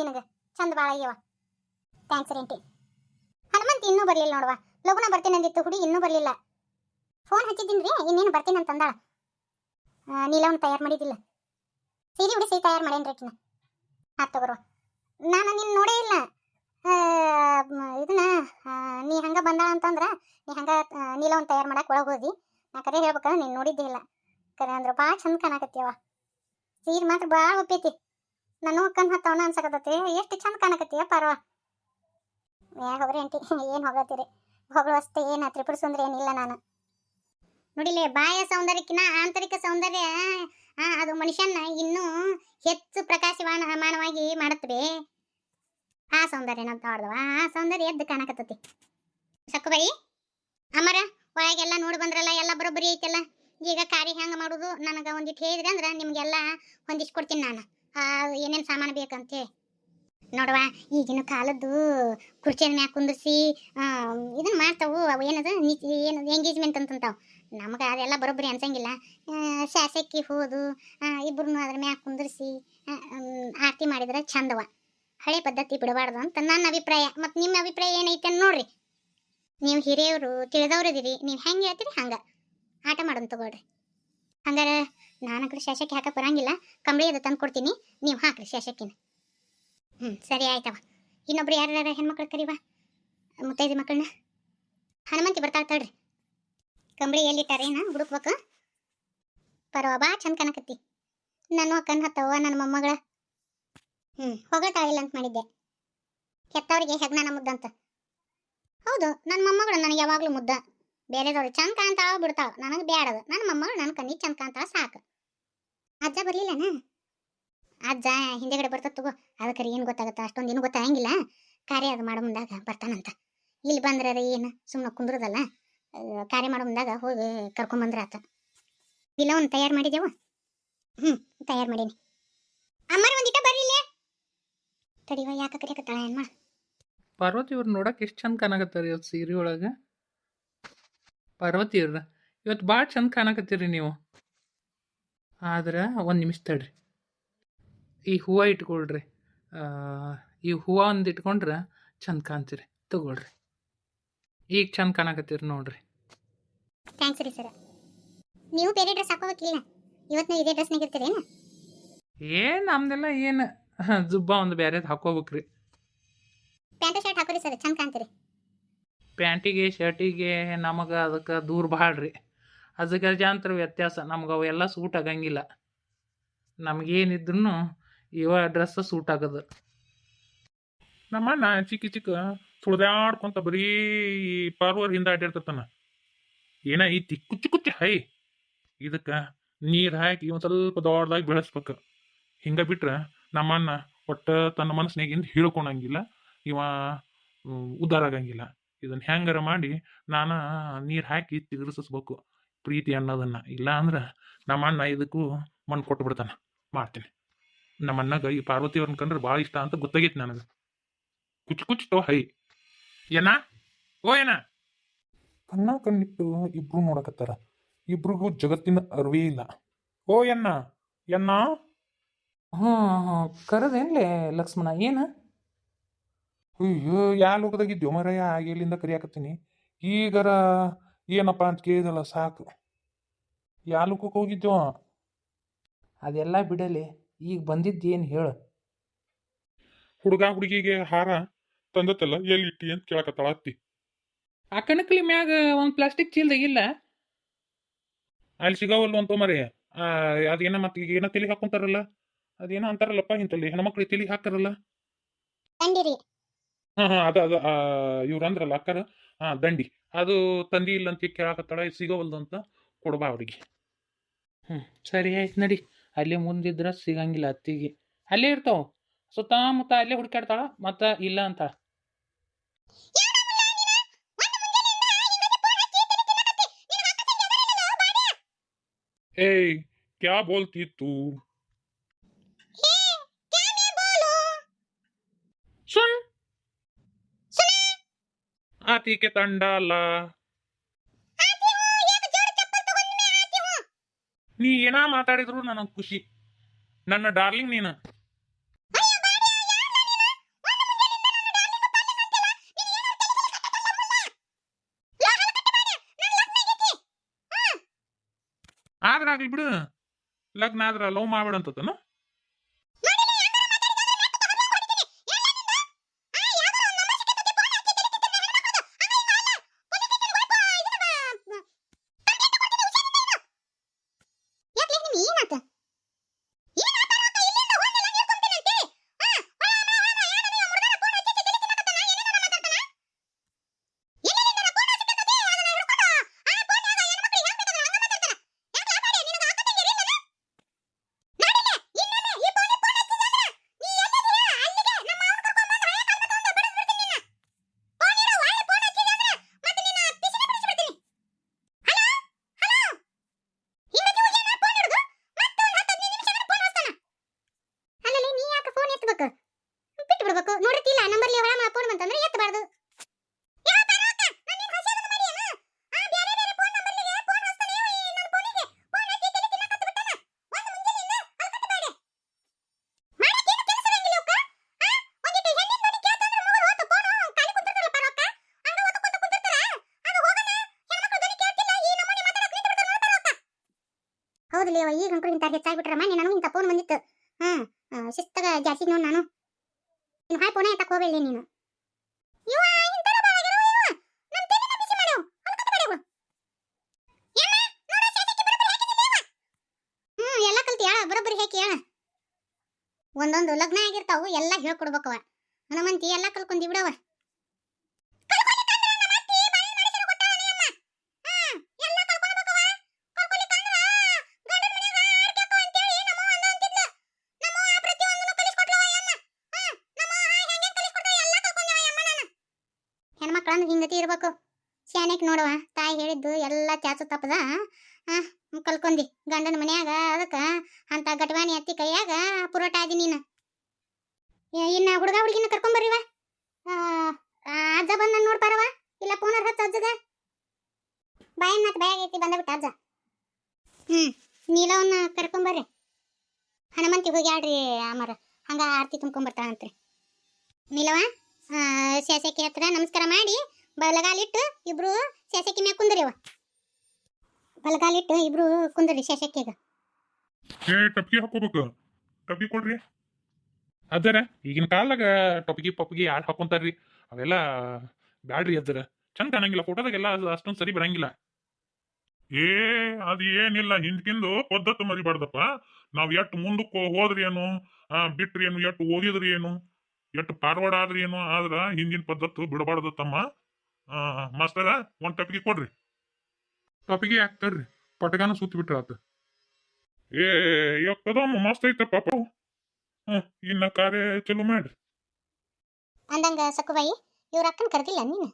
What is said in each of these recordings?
ನಿನಗೆ. ಚಂದ ಭಾಳ ಆಗ್ಯವ. ಥ್ಯಾಂಕ್ಸ್ ರೆಂಟಿ ಹನುಮಂತ ಇನ್ನೂ ಬರಲಿಲ್ಲ ನೋಡುವ. ಲಗುನ ಬರ್ತೀನಿ ಹುಡುಗಿ ಇನ್ನೂ ಬರಲಿಲ್ಲ. ಫೋನ್ ಹಚ್ಚಿದ್ದೀನಿ ರೀ, ಇನ್ನೇನು ಬರ್ತೀನಿ ಅಂತಂದಾಳ ನೀಲವನ್ ತಯಾರು ಮಾಡಿದ್ದಿಲ್ಲ. ಸೀರೆ ಉಡಿಸಿ ತಯಾರು ಮಾಡೇನ್ರಿ ಆಕಿನ. ಆತ್ ತಗೋರು. ನಾನು ನಿನ್ನ ನೋಡೇ ಇಲ್ಲ. ಇದನ್ನ ನೀ ಹಂಗ ಬಂದಾಳ ಅಂತಂದ್ರ, ನೀ ಹಂಗ ನೀಲವನ್ ತಯಾರು ಮಾಡಕ್ಕೆ ಒಳಗೆ ಹೋದಿ. ನಾ ಕರೆ ಹೇಳ್ಬೇಕಂದ್ರೆ ನೀನು ನೋಡಿದ್ದೇ ಇಲ್ಲ. ಕರೆ ಅಂದ್ರೆ ಭಾಳ ಚಂದ ಕಾಣಕತ್ತೀವ ಸೀರೆ ಮಾತ್ರ ಭಾಳ ಒಪ್ಪೈತಿ ನಾನು ಕಣ್ ಹತ್ತವನ ಅನ್ಸಕತ್ತೈತಿ. ಎಷ್ಟು ಚಂದ ಕಾಣಕತ್ತೀಯ ಪರ್ವ. ಏ ಹೋಗ್ರಿ ಆಂಟಿ, ಏನು ಹೋಗತ್ತೀರಿ ಹೊಗಳು ಅಷ್ಟೇ ಏನು ತ್ರಿಪುರ ಸುಂದರಿ ಏನಿಲ್ಲ ನಾನು. ನೋಡಿಲಿ, ಬಾಯ ಸೌಂದರ್ಯಕ್ಕಿನ ಆಂತರಿಕ ಸೌಂದರ್ಯ ಅದು ಮನುಷ್ಯನ ಇನ್ನೂ ಹೆಚ್ಚು ಪ್ರಕಾಶಮಾನ ಮಾನವಾಗಿ ಮಾಡುತ್ತವೆ ಆ ಸೌಂದರ್ಯ ಅಂತ ಹೊಡೆದವ ಆ ಸೌಂದರ್ಯ ಎದ್ದು ಕಾಣಕತ್ತತಿ. ಸಕ್ಕುಬಾಯಿ ಅಮರ, ಒಳಗೆಲ್ಲ ನೋಡಿ ಬಂದ್ರಲ್ಲ, ಎಲ್ಲ ಬರೋಬ್ಬರಿ ಐತಲ್ಲ. ಈಗ ಕಾರ್ಯ ಹೆಂಗೆ ಮಾಡೋದು? ನನಗೆ ಒಂದಿಟ್ಟು ಹೇಳಿದ್ರಿ ಅಂದ್ರೆ ನಿಮಗೆಲ್ಲ ಹೊಂದಿಸ್ಕೊಡ್ತೀನಿ ನಾನು. ಏನೇನು ಸಾಮಾನು ಬೇಕಂತೇಳಿ ನೋಡುವ, ಈಗಿನ ಕಾಲದ್ದು ಕುರ್ಚಿಯ ಮ್ಯಾಗ ಕುಂದಿರ್ಸಿ ಇದನ್ನ ಮಾಡ್ತಾವು, ಅವು ಏನದ? ಏನು ಎಂಗೇಜ್ಮೆಂಟ್ ಅಂತಂತಾವ್. ನಮಗೆ ಅದೆಲ್ಲ ಬರೋಬ್ಬರಿ ಅನ್ಸಂಗಿಲ್ಲ. ಶಾಸಕಿ ಹೋದು ಇಬ್ಬರನ್ನು ಅದ್ರ ಮ್ಯಾಗ ಕುಂದಿರ್ಸಿ ಆರತಿ ಮಾಡಿದ್ರೆ ಚಂದವ ಹಳೆ ಪದ್ಧತಿ ಬಿಡಬಾರ್ದು ಅಂತ ನನ್ನ ಅಭಿಪ್ರಾಯ. ಮತ್ತು ನಿಮ್ಮ ಅಭಿಪ್ರಾಯ ಏನೈತೆ ನೋಡ್ರಿ. ನೀವು ಹಿರಿಯವರು ತಿಳಿದವ್ರು ಇದೀರಿ ನೀವು ಹೆಂಗೆ ಹೇಳ್ತೀರಿ ಹಂಗೆ. ಆಟ ಮಾಡೋಣ ತಗೊಳ್ರಿ. ಹಂಗಾರೆ ನಾನು ಕಡೆ ಶಾಸಕಿ ಹಾಕಕ್ಕೆ ಬರಂಗಿಲ್ಲ. ಕಂಬಳಿ ಅದು ತಂದು ಕೊಡ್ತೀನಿ. ನೀವು ಹಾಕ್ರಿ ಶಾಸಕಿನ ಹ್ಞೂ ಸರಿ ಆಯ್ತವ ಇನ್ನೊಬ್ರು ಯಾರ್ಯಾರ ಹೆಣ್ಮಕ್ಳು ಕರಿವಾ ಮುತ್ತೈದು ಮಕ್ಕಳನ್ನ ಹನುಮಂತಿ ಬರ್ತಾ ತಡ್ರಿ. ಕಂಬಳಿ ಎಲ್ಲಿಟ್ಟಾರೇನ ಹುಡುಕ್ಬೇಕು? ಪರವ, ಬಾ ಚಂದ ಕನಕತ್ತಿ ನಾನು ಕಣ್ ಹತ್ತವ ನನ್ನ ಮೊಮ್ಮಗಳ. ಹ್ಞೂ ಹೊಗಳ್ತಾಳಿಲ್ಲ ಅಂತ ಮಾಡಿದ್ದೆ. ಕೆತ್ತವ್ರಿಗೆ ಹೆಗ್ನಾನ ಮುದ್ದಂತ. ಹೌದು, ನನ್ನ ಮೊಮ್ಮಗಳು ನನಗೆ ಯಾವಾಗಲೂ ಮುದ್ದ. ಬೇರೆದವ್ರು ಚಂದ ಕಾಣ್ತಾವ ಬಿಡ್ತಾವ ನನಗೆ ಬೇಡದು ನನ್ನ ಮೊಮ್ಮಗಳು ನನ್ನ ಕಣ್ಣಿಗೆ ಚಂದ ಕಾಣ್ತಾವ ಸಾಕು. ಅಜ್ಜ ಬರಲಿಲ್ಲನ? ಅಜ್ಜ ಹಿಂದೆಗಡೆ ಬರ್ತದ ತಗೋ. ಅದಕ್ಕೆ ಏನು ಗೊತ್ತಾಗತ್ತ? ಅಷ್ಟೊಂದು ಏನು ಗೊತ್ತಾಗಂಗಿಲ್ಲ. ಕಾರ್ಯ ಅದು ಮಾಡೋ ಮುಂದಾಗ ಬರ್ತಾನಂತ. ಇಲ್ಲಿ ಬಂದ್ರೆ ಏನು? ಸುಮ್ಮನೆ ಕುಂದ್ರದಲ್ಲ? ಕಾರ್ಯ ಮಾಡೋ ಮುಂದಾಗ ಹೋಗಿ ಕರ್ಕೊಂಬಂದ್ರೆ ಆತ. ಬಿಲವನ್ ತಯಾರು ಮಾಡಿದೆವು. ಹ್ಞೂ ತಯಾರು ಮಾಡೀನಿ. ಅಮ್ಮರ ಒಂದಿಟ ಬರಲಿಲ್ಲ ತಡಿವ ಯಾಕ ಕರಿಯಕತ್ತಾಳ ಏನ್ ಮಾಡ? ಪಾರ್ವತಿ ಇವ್ರು ನೋಡಕ್ಕೆ ಎಷ್ಟು ಚಂದ ಕಾಣಕತ್ತಾರೆ ಇವತ್ತು ಸೀರೆ ಒಳಗೆ? ಪಾರ್ವತಿ ಇವ್ರ ಇವತ್ತು ಭಾಳ ಚಂದ ಕಾಣಕತ್ತೀರಿ ನೀವು. ಆದ್ರೆ ಒಂದು ನಿಮಿಷ ತಡ್ರಿ. ಈ ಹೂವು ಇಟ್ಕೊಳ್ರಿ. ಈ ಹೂವು ಒಂದು ಇಟ್ಕೊಂಡ್ರೆ ಚಂದ ಕಾಣ್ತೀರಿ. ತಗೊಳ್ರಿ. ಈಗ ಚಂದ ಕಾಣಕತ್ತೀರಿ ನೋಡ್ರಿ. ಥ್ಯಾಂಕ್ಸ್ ರೀ ಸರ್. ನೀವು ಬೇರೆ ಡ್ರೆಸ್ ಹಾಕೋಬೇಕಿಲ್ಲ. ಇವತ್ತು ಇದೇ ಡ್ರೆಸ್ ಇರ್ತೀರೇನು ಏನು? ನಮ್ದೆಲ್ಲ ಏನು? ಜುಬ್ಬ ಒಂದು ಬೇರೆದು ಹಾಕೋಬೇಕ್ರಿ. ಪ್ಯಾಂಟ್ ಶರ್ಟ್ ಹಾಕೋರಿ ಸರ್. ಚಂದ ಪ್ಯಾಂಟಿಗೆ, ಶರ್ಟಿಗೆ ನಮಗೆ ಅದಕ್ಕೆ ದೂರ ಭಾಳ ರೀ ಅದಕ್ಕೆ ಜಾಂತ್ರ ವ್ಯತ್ಯಾಸ. ನಮ್ಗೆ ಅವೆಲ್ಲ ಸೂಟ್ ಆಗಂಗಿಲ್ಲ. ನಮಗೇನಿದ್ರು ಇವ ಡ್ರೆಸ್ ಸೂಟ್ ಆಗೋದು. ನಮ್ಮಣ್ಣ ಚಿಕ್ಕ ಚಿಕ್ಕ ಸುಳ್ದಾಡ್ಕೊಂತ ಬರೀ ಈ ಪಾರ್ವರ್ ಹಿಂದೆ ಅಡ್ಡಿರ್ತತಾನ ಏನ ಈ ಕುಚ್ಚಿ ಕುಚ್ಚಿ ಹೈ. ಇದಕ್ಕೆ ನೀರು ಹಾಕಿ ಒಂದು ಸ್ವಲ್ಪ ದೊಡ್ಡದಾಗಿ ಬೆಳೆಸ್ಬೇಕು. ಹಿಂಗೆ ಬಿಟ್ರೆ ನಮ್ಮಣ್ಣ ಒಟ್ಟು ತನ್ನ ಮನಸ್ಸಿನಾಗಿಂದ ಹೇಳ್ಕೊಳಂಗಿಲ್ಲ ಇವ ಉದ್ಧಾರ ಆಗಂಗಿಲ್ಲ. ಇದನ್ನ ಹೆಂಗಾರ ಮಾಡಿ ನಾನು ನೀರು ಹಾಕಿ ತಿರುಗಿಸ್ಬೇಕು ಪ್ರೀತಿ ಅನ್ನೋದನ್ನ. ಇಲ್ಲ ಅಂದ್ರೆ ನಮ್ಮ ಅಣ್ಣ ಇದಕ್ಕೂ ಮಣ್ಣು ಕೊಟ್ಟು ಬಿಡ್ತಾನ. ಮಾಡ್ತೀನಿ. ನಮ್ಮಣ್ಣಗ ಈ ಪಾರ್ವತಿ ಅವ್ರನ್ನ ಕಂಡ್ರೆ ಭಾಳ ಇಷ್ಟ ಅಂತ ಗೊತ್ತಾಗೈತಿ ನನಗೆ. ಕುಚ್ ಕುಚ್ ತೋ ಹೈ. ಏನ? ಓ ಏನ? ಕಣ್ಣ ಕಣ್ಣಿಟ್ಟು ಇಬ್ರು ನೋಡಕತ್ತಾರ. ಇಬ್ರಿಗೂ ಜಗತ್ತಿನ ಅರಿವೇ ಇಲ್ಲ. ಓ ಎನ್ನ? ಎನ್ನ? ಹಾ ಕರೆದೇನ್ಲೇ ಲಕ್ಷ್ಮಣ? ಏನು? ಅಯ್ಯೋ ಯಾ ಲೋಕದಾಗಿದ್ಯೋ ಮರಯ್ಯ ಎಲ್ಲಿಂದ ಕರಿಯಾಕತ್ತೀನಿ? ಈಗರ ಏನಪ್ಪ ಅಂತ ಕೇಳಿದಲ್ಲ ಸಾಕು. ಯಾ ಲೋಕಕ್ಕೆ ಹೋಗಿದ್ಯೋ? ಅದೆಲ್ಲ ಬಿಡಲಿ ಈಗ ಬಂದಿದ್ದೇನು ಹೇಳು? ಹುಡುಗ ಹುಡುಗಿಗೆ ಹಾರ ತಂದತ್ತಲ್ಲ ಎಲ್ಲಿ ಇಟ್ಟಿ ಅಂತ ಕೇಳಕತ್ತಾಳ ಅತ್ತಿ. ಆ ಕಣಕ್ಲಿ ಮ್ಯಾಗ ಒಂದು ಪ್ಲಾಸ್ಟಿಕ್ ಚೀಲ್ದಾಗಿಲ್ಲ ಅಲ್ಲಿ ಸಿಗಾವಲ್ಲ ಅಂತ ಮರೆ ಅದೇನ ಮತ್ತೆ ಈಗ ಏನೋ ತಿಳಿ ಹಾಕೊಂತಾರಲ್ಲ? ಅದೇನೋ ಅಂತಾರಲ್ಲಪ್ಪ ಇಂತಲ್ಲಿ ಹೆಣ್ಮಕ್ಳಿಗೆ ತಿಳಿ ಹಾಕ್ತಾರಲ್ಲ ತಂಡಿರಿ ಹಾ ಹಾ ಅದ ಅದ ಇವ್ರು ಅಂದ್ರಲ್ಲ ಅಕ್ಕರ ಹಾ ದಂಡಿ. ಅದು ತಂದಿ ಇಲ್ಲ ಅಂತ ಕೇಳಾಕತ್ತಾಳ ಇದು ಸಿಗೋವಲ್ದು ಅಂತ ಕೊಡ್ಬಾ ಅವ್ರಿಗೆ. ಹ್ಞೂ ಸರಿ ಆಯ್ತು ನಡಿ. ಅಲ್ಲೇ ಮುಂದಿದ್ರೆ ಸಿಗಂಗಿಲ್ಲ ಅತ್ತಿಗೆ. ಅಲ್ಲೇ ಇರ್ತಾವ. ಸುತ್ತಮುತ್ತ ಅಲ್ಲೇ ಹುಡುಕಾಡ್ತಾಳ ಮತ್ತು ಇಲ್ಲ ಅಂತ. ಏಯ್ ಕ್ಯಾ ಬೋಲ್ತಿ ತೂ ಆತಿಗೆ ತಂಡ ಅಲ್ಲ ನೀ ಏನ ಮಾತಾಡಿದ್ರು ನನಗ್ ಖುಷಿ. ನನ್ನ ಡಾರ್ಲಿಂಗ್ ನೀನು. ಆದ್ರ ಆಗ್ಲಿ ಬಿಡು. ಲಗ್ನ ಆದ್ರ ಲವ್ ಮಾಡ್ಬೇಡ ಅಂತತನು ಇಂಥ ಹೆಚ್ಚಾಗ್ಬಿಟ್ರಮ್ಮ ನೀನು ನನಗೆ ಇಂಥ ಫೋನ್ ಬಂದಿತ್ತು. ಆ, ಶಿಸ್ತಗ ಜಾಸ್ತಿ ನೋಡ್ ನಾನು. ನೀನು ಹಾಯ್ ಫೋನೇ ಎತ್ತಕ್ ಹೋಗ್ಬೇಡಿ ನೀನು. ಬರೋಬ್ಬರಿ ಹಾಕಿ ಹೇಳ. ಒಂದೊಂದು ಲಗ್ನ ಆಗಿರ್ತಾವು ಎಲ್ಲ ಹೇಳ್ಕೊಡ್ಬೇಕವ ಹನುಮಂತಿ ಎಲ್ಲ ಕಲ್ಕೊಂಡಿ ಬಿಡವ ಹಿಂಗತಿ ಇರ್ಬೇಕು. ಶಾನ್ಯಕ್ ನೋಡವ, ತಾಯಿ ಹೇಳಿದ್ದು ಎಲ್ಲ ಚಾಚು ತಪ್ಪದ. ಕಲ್ಕೊಂಡಿ, ಗಂಡನ ಮನ್ಯಾಗ ಅದಕ್ಕೆ ಅಂತ ಗಟವಾಣಿ ಅತ್ತಿ ಕೈಯಾಗ ಪುರೋಟ ಆದಿ ನೀನು. ಇನ್ನ ಹುಡುಗ ಹುಡುಗಿನ ಕರ್ಕೊಂಬರ್ರಿವ ಅಜ್ಜ ಬಂದ ನೋಡ್ಪಾರವ ಇಲ್ಲ ಫೋನರ್ ಹಚ್ಚ ಅಜ್ಜಗ. ಬಾಯನ್ ಮತ್ತೆ ಬಾಯಾಗ ಬಂದಬಿಟ್ಟ ಅಜ್ಜ. ಹ್ಮ್, ನೀಲವನ್ನ ಕರ್ಕೊಂಬರ್ರಿ. ಹನುಮಂತಿ ಹೋಗಿ ಆಡ್ರಿ ಅಮರ, ಹಂಗ ಆರ್ತಿ ತುಂಬ್ಕೊಂಬರ್ತಾಳಂತ್ರಿ ನೀಲವ ಶಾಸಕಿ ಹತ್ರ ನಮಸ್ಕಾರ ಮಾಡಿ ಬಲಗಾಲಿಟ್ಟು ಇಬ್ರು ಸೆಸೆಕಿ ಮ್ಯಾಗ ಕುಂದ್ರಿವ ಬಲಗಾಲಿಟ್ಟು ಇಬ್ರು ಕುಂದ್ರಿ ಸೆಸೆಕಿಗ ಏ ಟಪ್ಗಿ ಹಾಕೋಬೇಕು ಟಪ್ಪಿ ಕೊಡ್ರಿ. ಅದರ ಈಗಿನ ಕಾಲಾಗ ಟಪ್ಗಿ ಪಪ್ಗಿ ಯಾರು ಹಾಕೊಂತಾರ್ರಿ? ಅವೆಲ್ಲ ಬ್ಯಾಡ್ರಿ ಅದರ ಚಂದ ಕಾಣಂಗಿಲ್ಲ, ಫೋಟೋದಾಗೆಲ್ಲ ಅಷ್ಟೊಂದು ಸರಿ ಬರಂಗಿಲ್ಲ. ಏ, ಅದು ಏನಿಲ್ಲ, ಹಿಂದ್ಕಿಂದು ಪದ್ಧತಿ ಮರಿಬಾರ್ದಪ್ಪ. ನಾವ್ ಎಷ್ಟ್ ಮುಂದಕ್ಕೆ ಹೋದ್ರಿ ಏನು? ಬಿಟ್ರಿ ಏನು? ಎಷ್ಟ್ ಓದಿದ್ರಿ ಏನು? ಎಷ್ಟ್ ಪಾರ್ವಾಡ ಆದ್ರಿ ಏನು? ಆದ್ರ ಹಿಂದಿನ ಪದ್ಧತಿ ಬಿಡಬಾರ್ದು ತಮ್ಮ. ಮಾಸ್ತರ ಒಂದ್ ಟಪ್ಪಿಗೆ ಕೊಡ್ರಿ. ಟಪಿಗೆ ತಡ್ರಿ? ಪಟಗಾನ ಸುತ್ತ ಬಿಟ್ರ ಆತ. ಏ ಯಕ್ಕದಮ್ಮ ಮಸ್ತ್ ಐತೆ ಪಾಪ ಇನ್ನ ಕಾರ್ಯ ಚಲೋ ಮಾಡ್ರಿ. ಅಂದಂಗ ಸಕ್ಕುಬಾಯಿ ಇವ್ರ ಅಕ್ಕನ ಕರೆದಿಲ್ಲ ನೀನು?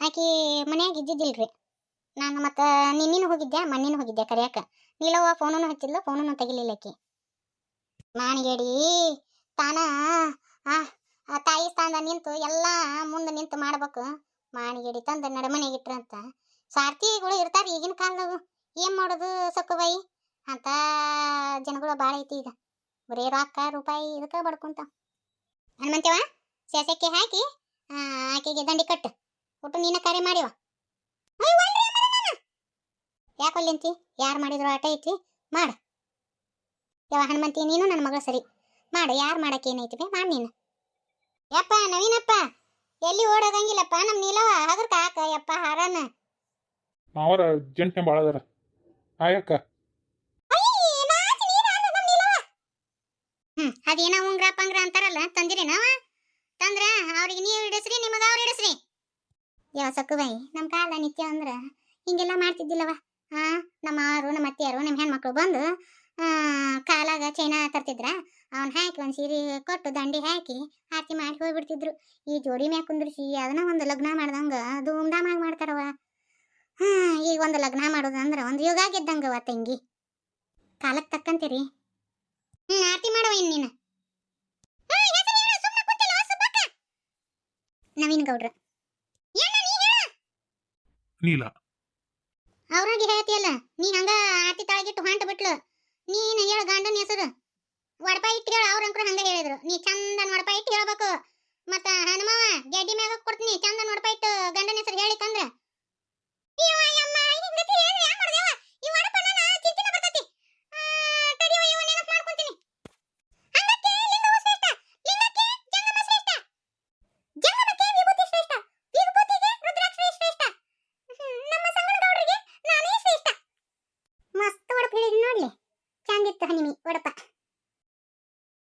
ಆಕಿ ಮನ್ಯಾಗ ಇದ್ದಿದ್ದಿಲ್ರಿ. ನಾನು ಮತ್ತ ನಿನ್ನಿನ ಹೋಗಿದ್ದೆ ಮಣ್ಣಿನ ಹೋಗಿದ್ದೆ ಕರಿಯಾಕ? ನೀಲವ್ವ ಫೋನನ್ನು ಹಚ್ಚಿದ್ಲು ಫೋನನ್ನು ತೆಗಿಲಿಲ್ಲ ಆಕಿ. ಮಾಣಿಗೇಡಿ ತಾನ, ಆ ಆ ತಾಯಿ ಸ್ಥಾನದ ನಿಂತು ಎಲ್ಲ ಮುಂದೆ ನಿಂತು ಮಾಡ್ಬೇಕು. ಮಾಣಿಗೇಡಿ ತಂದು ನಡಮನೆಗೆ ಇಟ್ರಂತ ಸಾರ್ಥಿಗಳು ಇರ್ತಾರೆ ಈಗಿನ ಕಾಲದಾಗ ಏನ್ ಮಾಡೋದು ಬೈ ಅಂತ ಜನಗಳು ಭಾಳ ಐತಿ ಈಗ. ಬರೀ ರೊಕ್ಕ, ರೂಪಾಯಿ ಇದಕ್ಕೆ ಬಡ್ಕೊಂತ ಹನುಮಂತೇವ ಸೇಸಕ್ಕಿ ಹಾಕಿ ಆಕೆಗೆ ದಂಡಿ ಕಟ್ಟು. ಒಟ್ಟು ನೀನ ಕಾರ್ಯ ಮಾಡಿವ ಯಾಕೊಲ್ಲಂತಿ ಯಾರು ಮಾಡಿದ್ರು ಆಟ ಐತಿ ಮಾಡ. ಯಾವ ಹನುಮಂತಿ, ನೀನು ನನ್ನ ಮಗಳು ಸರಿ. ಮಾಡು, ಯಾರು ಮಾಡಕ್ಕೆ ಏನೈತಿ ಬೇ? ಮಾಡಿ ನೀನು. ಯಪ್ಪ ನವೀನಪ್ಪ ಎಲ್ಲಿ ಓಡೋಗಂಗಿಲ್ಲಪ್ಪ? ನಮ್ ನೀಲವ ಹಗರ್ಕ ಹಾಕ ಯಪ್ಪ ಹಾರನ. ಮಾವರ ಜಂಟ್ನೆ ಭಾಳ ಅದಾರ. ಆಯಕ್ಕ ಹ್ಮ್ ಅದೇನೋ ಉಂಗ್ರ ಪಂಗ್ರ ಅಂತಾರಲ್ಲ ತಂದಿರಿ ನಾವ ತಂದ್ರ ಅವ್ರಿಗೆ ನೀವು ಹಿಡಿಸ್ರಿ ನಿಮಗ ಅವ್ರು ಹಿಡಿಸ್ರಿ ಯಾವ ಸಕ್ಕುಬಾಯಿ ನಮ್ಮ ಕಾಲ ನಿತ್ಯ ಅಂದ್ರ ಹಿಂಗೆಲ್ಲ ಮಾಡ್ತಿದ್ದಿಲ್ಲವ ಹಾ ನಮ್ಮ ಅವರು ನಮ್ಮ ಅತ್ತೆಯರು ನಿಮ್ ಹೆಣ್ಮಕ್ಳು ಬಂದು ಕಾಲಾಗ ಚೈನ ತರ್ತಿದ್ರ ಅವ್ನ ಹಾಕಿ ಒಂದು ಸೀರೆ ಕೊಟ್ಟು ದಂಡಿ ಹಾಕಿ ಆರತಿ ಮಾಡಿ ಹೋಗ್ಬಿಡ್ತಿದ್ರು. ಈ ಜೋಡಿ ಮ್ಯಾಗ ಕುಂದ್ರಿಸಿ ಅದನ್ನ ಒಂದು ಲಗ್ನ ಮಾಡ್ದಂಗ ಧೂಮ್ಧಾಮಾಗಿ ಮಾಡ್ತಾರವ ಹಾ ಈಗ ಒಂದು ಲಗ್ನ ಮಾಡೋದಂದ್ರೆ ಒಂದು ಯುಗ ಗೆದ್ದಂಗವ ತಂಗಿ. ಕಾಲಕ್ಕೆ ತಕ್ಕಂತೀರಿ. ಹ್ಮ್ ಆರತಿ ಮಾಡುವ ಇನ್ ನೀನು. ನವೀನ್ ಗೌಡ್ರ. ನೀಲ. ಅವ್ರಾಗಿ ಹೇಳ್ತಿಯಲ್ಲ ನೀ ಹಂಗ ಆರತಿ ತಾಳಗಿಟ್ಟು ಹೊಂಟ ಬಿಟ್ಲು ನೀನ್ ಹೇಳ ಗಂಡನ ಹೆಸರು. ವಡಪ ಇಟ್ಟು ಹೇಳ ಅವ್ರಂಕ್ರು ಹಂಗ ಹೇಳಿದ್ರು. ನೀ ಚಂದನ್ ವಡಪ ಇಟ್ಟು ಹೇಳ್ಬೇಕು. ಮತ್ತ ಹನುಮವ ಗೆಡ್ಡಿ ಮ್ಯಾಗ ಕೊಡ್ತೀನಿ. ಚಂದನ್ ವಡಪ ಇಟ್ಟು ಗಂಡನ ಹೆಸರು ಹೇಳಿಕಂದ್ರ